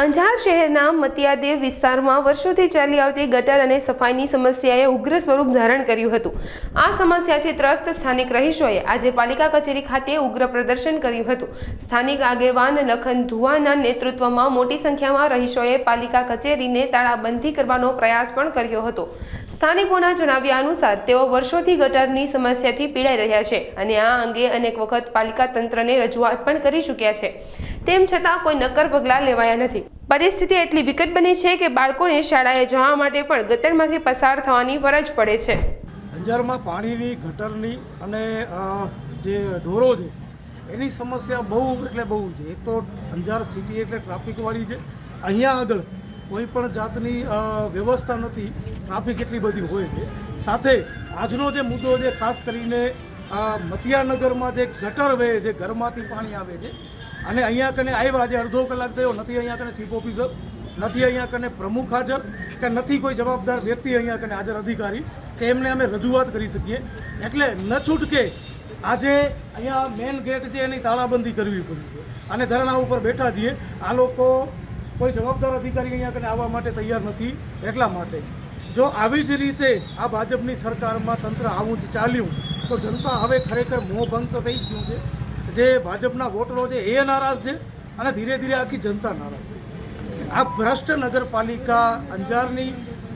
અંજાર શહેરના મતિયાદેવ વિસ્તારમાં વર્ષોથી ચાલી આવતી ગટર અને સફાઈની સમસ્યાએ ઉગ્ર સ્વરૂપ ધારણ કર્યું હતું. આ સમસ્યાથી ત્રસ્ત સ્થાનિક રહીશોએ આજે પાલિકા કચેરી ખાતે ઉગ્ર પ્રદર્શન કર્યું હતું. સ્થાનિક આગેવાન લખન ધુવાના નેતૃત્વમાં મોટી સંખ્યામાં રહીશોએ પાલિકા કચેરીને તાળાબંધી કરવાનો પ્રયાસ પણ કર્યો હતો. સ્થાનિકોના જણાવ્યા અનુસાર, તેઓ વર્ષોથી ગટરની સમસ્યાથી પીડાઈ રહ્યા છે અને આ અંગે અનેક વખત પાલિકા તંત્રને રજૂઆત પણ કરી ચૂક્યા છે. તેમ છતાં કોઈ નક્કર પગલાં લેવાયા નથી. પરિસ્થિતિ એટલી વિકટ બની છે કે બાળકોને શાળાએ જવા માટે પણ ગટરમાંથી પસાર થવાની ફરજ પડે છે. અંજારમાં પાણીની, ગટરની અને જે ઢોરો છે, એની સમસ્યા બહુ એટલે બહુ છે. એક તો અંજાર સિટી એટલે ટ્રાફિકવાળી છે. અહીંયા આગળ કોઈ પણ જાતની વ્યવસ્થા નથી. ટ્રાફિક એટલી બધી હોય છે. સાથે આજનો જે મુદ્દો છે, ખાસ કરીને મતિયાનગરમાં જે ગટર વહે છે, ઘરમાંથી પાણી આવે છે અને અહીંયા કને આવ્યા, આજે અડધો કલાક થયો, નથી અહીંયા કને ચીફ ઓફિસર, નથી અહીંયા કને પ્રમુખ હાજર, કે નથી કોઈ જવાબદાર વ્યક્તિ અહીંયા કને હાજર અધિકારી, કે એમને અમે રજૂઆત કરી શકીએ. એટલે ન છૂટકે આજે અહીંયા મેન ગેટ છે એની તાળાબંધી કરવી પડી છે. અને ધરણા ઉપર બેઠા છીએ. આ લોકો કોઈ જવાબદાર અધિકારી અહીંયા કને આવવા માટે તૈયાર નથી, એટલા માટે. જો આવી જ રીતે આ ભાજપની સરકારમાં તંત્ર આવું જ ચાલ્યું, તો જનતા હવે ખરેખર મોહભંગ તો થઈ ગયું છે. જે ભાજપના વોટરો છે, એ નારાજ છે અને ધીરે ધીરે આખી જનતા નારાજ છે. આ ભ્રષ્ટ નગરપાલિકા અંજારની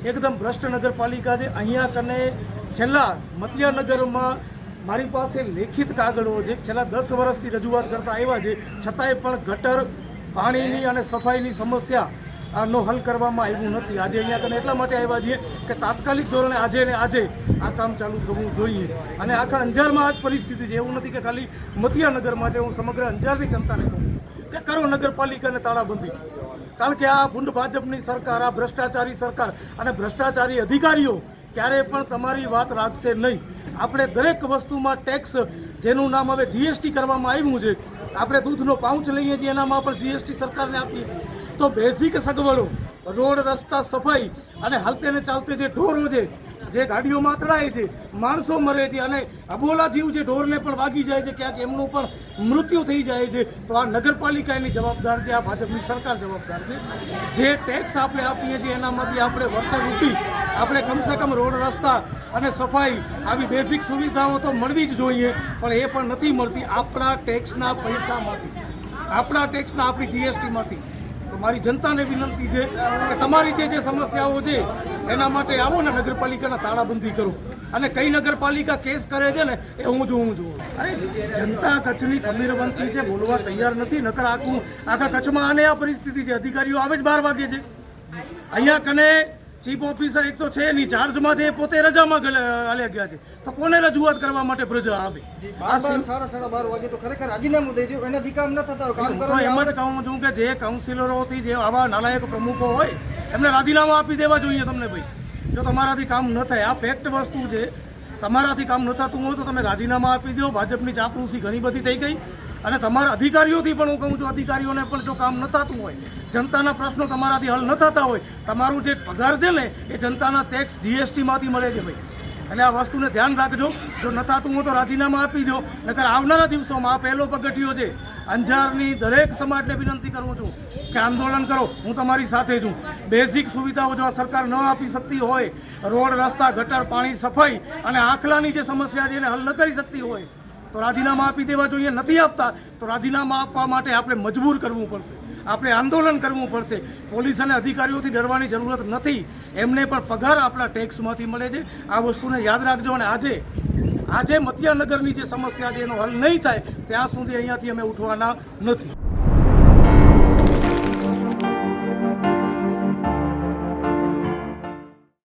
એકદમ ભ્રષ્ટ નગરપાલિકા છે. અહીંયા કને છેલ્લા મતિયાનગરમાં મારી પાસે લેખિત કાગળો છે. છેલ્લા દસ વર્ષથી રજૂઆત કરતા આવ્યા છે. છતાંય પણ ગટર, પાણીની અને સફાઈની સમસ્યા નો હલ કરવામાં આવ્યું નથી. આજે અહીંયા તમે એટલા માટે આવ્યા છીએ કે તાત્કાલિક ધોરણે આજે ને આજે આ કામ ચાલુ થવું જોઈએ. અને આખા અંજારમાં આ જ પરિસ્થિતિ છે. એવું નથી કે ખાલી મતિયાનગરમાં છે. હું સમગ્ર અંજારની જનતાને કહું. કે કરો નગરપાલિકાને તાળાબંધી. કારણ કે આ ભૂંડ ભાજપની સરકાર, આ ભ્રષ્ટાચારી સરકાર અને ભ્રષ્ટાચારી અધિકારીઓ ક્યારેય પણ તમારી વાત રાખશે નહીં. આપણે દરેક વસ્તુમાં ટેક્સ, જેનું નામ હવે જીએસટી કરવામાં આવ્યું છે, આપણે દૂધનો પાઉચ લઈએ છીએ, એનામાં પણ જીએસટી સરકારને આપીએ છીએ. તો બેઝિક સગવડો, રોડ રસ્તા સફાઈ અને હાલતે ને ચાલતે જે ઢોરો છે, જે ગાડીઓમાં અથડાય છે, માણસો મરે છે અને અબોલા જીવ જે ઢોરને પણ વાગી જાય છે, ક્યાંક એમનું પણ મૃત્યુ થઈ જાય છે, તો આ નગરપાલિકા એની જવાબદાર છે, આ ભાજપની સરકાર જવાબદાર છે. જે ટેક્સ આપણે આપીએ છીએ, એનામાંથી આપણે વળતર રૂપી આપણે કમસે કમ રોડ રસ્તા અને સફાઈ આવી બેઝિક સુવિધાઓ તો મળવી જ જોઈએ, પણ એ પણ નથી મળતી આપણા ટેક્સના પૈસામાંથી. આપણા ટેક્સના આપણી જીએસટીમાંથી મારી જનતાને વિનંતી છે કે તમારી જે જે સમસ્યાઓ છે, એના માટે આવો ને નગરપાલિકાના તાળાબંધી કરો. અને કઈ નગરપાલિકા કેસ કરે છે ને, એ હું જોઉં છું અરે, જનતા કચ્છની ખમીરબંધી છે, બોલવા તૈયાર નથી, નકર આખું આખા કચ્છમાં આને આ પરિસ્થિતિ છે, અધિકારીઓ આવે જ બાર વાગે છે. અહીંયા કને ચીફ ઓફિસર એક તો છે નહીં ચાર્જમાં છે એ પોતે રજામાં હાલ્યા ગયા છે. તો કોને રજૂઆત કરવા માટે પ્રજા આવે? સાડા સાડા બાર વાગે તો ખરેખર રાજીનામું દઈ દઉં એનાથી કામ ન થતા કામ હું તો એમ જ કહું છું કે જે કાઉન્સિલરોથી જે આવા નાલાયક પ્રમુખો હોય એમને રાજીનામા આપી દેવા જોઈએ તમને ભાઈ. જો તમારાથી કામ ન થાય આ ફેક્ટ વસ્તુ છે. તમારાથી કામ ન થતું હોય તો તમે રાજીનામા આપી દો ભાજપની ચાપલૂસી ઘણી બધી થઈ ગઈ. અને તમારા અધિકારીઓથી પણ હું કહું છું, અધિકારીઓને પણ જો કામ ન થતું હોય, જનતાના પ્રશ્નો તમારાથી હલ ન થતા હોય, તમારું જે પગાર છે ને, એ જનતાના ટેક્સ જીએસટીમાંથી મળે છે ભાઈ. એટલે આ વસ્તુને ધ્યાન રાખજો, જો ન થતું હોય તો રાજીનામા આપી દો, નકર આવનારા દિવસોમાં આ પહેલો પગથિયો છે, અંજારની દરેક સમાજને વિનંતી કરું છું કે આંદોલન કરો, હું તમારી સાથે છું. બેઝિક સુવિધાઓ જો સરકાર ન આપી શકતી હોય, રોડ, રસ્તા, ગટર, પાણી, સફાઈ અને આખલાની જે સમસ્યા છે એને હલ ન કરી શકતી હોય તો રાજીનામા આપી દેવા જોઈએ, નથી આપતા, તો રાજીનામા આપવા માટે આપણે મજબૂર કરવું પડશે. આપણે આંદોલન કરવું પડશે. પોલીસ અને અધિકારીઓથી ડરવાની જરૂરત નથી. એમને પણ પગાર આપણા ટેક્સમાંથી મળે છે. આ વસ્તુને યાદ રાખજો અને આજે આજે મતિયાનગરની જે સમસ્યા છે, એનો હલ નહીં થાય, ત્યાં સુધી અહીંયાથી અમે ઉઠવાના નથી.